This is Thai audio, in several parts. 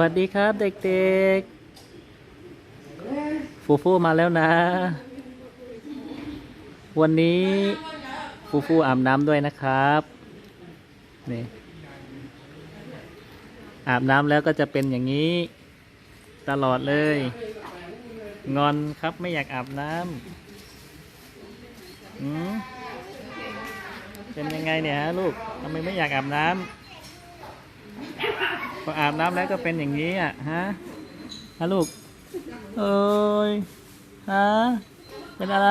วัสดีครับเด็กๆ ฟูฟูมาแล้วนะ วันนี้ฟูฟูอาบน้ำด้วยนะครับนี่อาบน้ำแล้วก็จะเป็นอย่างนี้ ตลอดเลย งอนครับไม่อยากอาบน้ำหืมเป็นยังไงเนี่ยฮะลูกทำไมไม่อยากอาบน้ำ พออาบน้ำแล้วก็เป็นอย่างนี้อะฮะฮะลูกเอ้ยฮะเป็นอะไร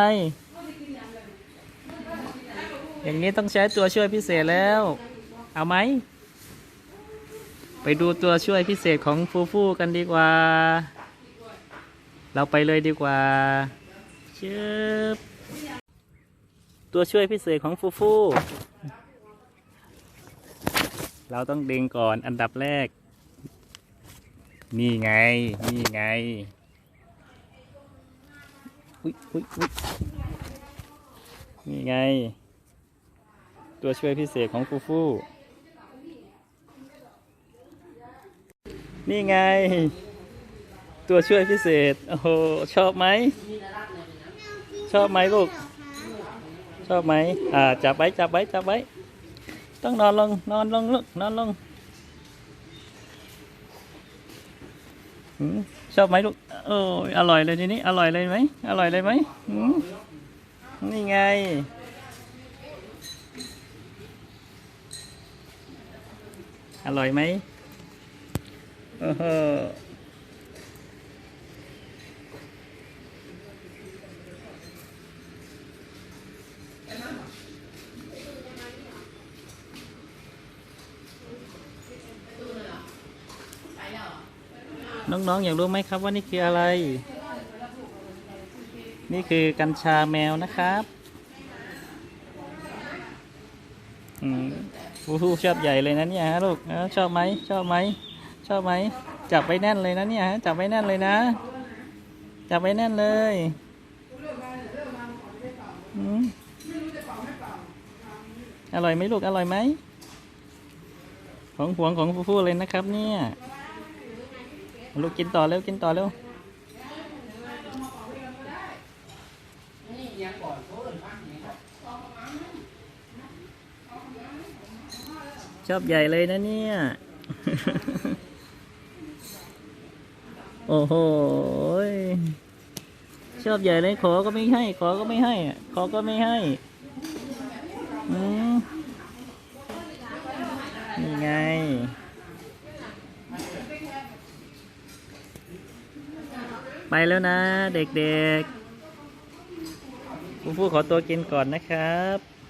อย่างนี้ต้องใช้ตัวช่วยพิเศษแล้ว เอาไหม ไปดูตัวช่วยพิเศษของฟูฟูกันดีกว่า เราไปเลยดีกว่าเชิบตัวช่วยพิเศษของฟูฟู เราต้องดึงก่อนอันดับแรก นี่ไง นี่ไง อุ๊ยอุ๊ยอุ๊ยนี่ไง ตัวช่วยพิเศษของฟูฟู นี่ไง ตัวช่วยพิเศษ โอ้โห ชอบไหม ชอบไหมลูก ชอบไหม อ่า จับไว้ จับไว้ จับไว้ ต้องนอนลง นอนลงลูก นอนลง ชอบไหมลูกโอ้ยอร่อยเลยทีนี้ อร่อยเลยไหมอร่อยเลยไหมหืมนี่ไง อร่อยไหมโอ้โห น้องๆ อยากรู้ไหมครับว่านี่คืออะไร นี่คือกัญชาแมวนะครับอืมฟูฟูชอบใหญ่เลยนะเนี่ยฮะลูกชอบไหมชอบไหมชอบไหมจับไว้แน่นเลยนะเนี่ยฮะจับไว้แน่นเลยนะ จับไว้แน่นเลยอืมอร่อยไหมลูกอร่อยไหมของหวงของฟูฟูเลยนะครับเนี่ย ลูกกินต่อเร็วกินต่อเร็วชอบใหญ่เลยนะเนี่ย โอ้โห ชอบใหญ่เลยขอก็ไม่ให้ ขอก็ไม่ให้ ขอก็ไม่ให้อืมนี่ไง ไปแล้วนะ เด็กๆฟูฟูขอตัวกินก่อนนะครับ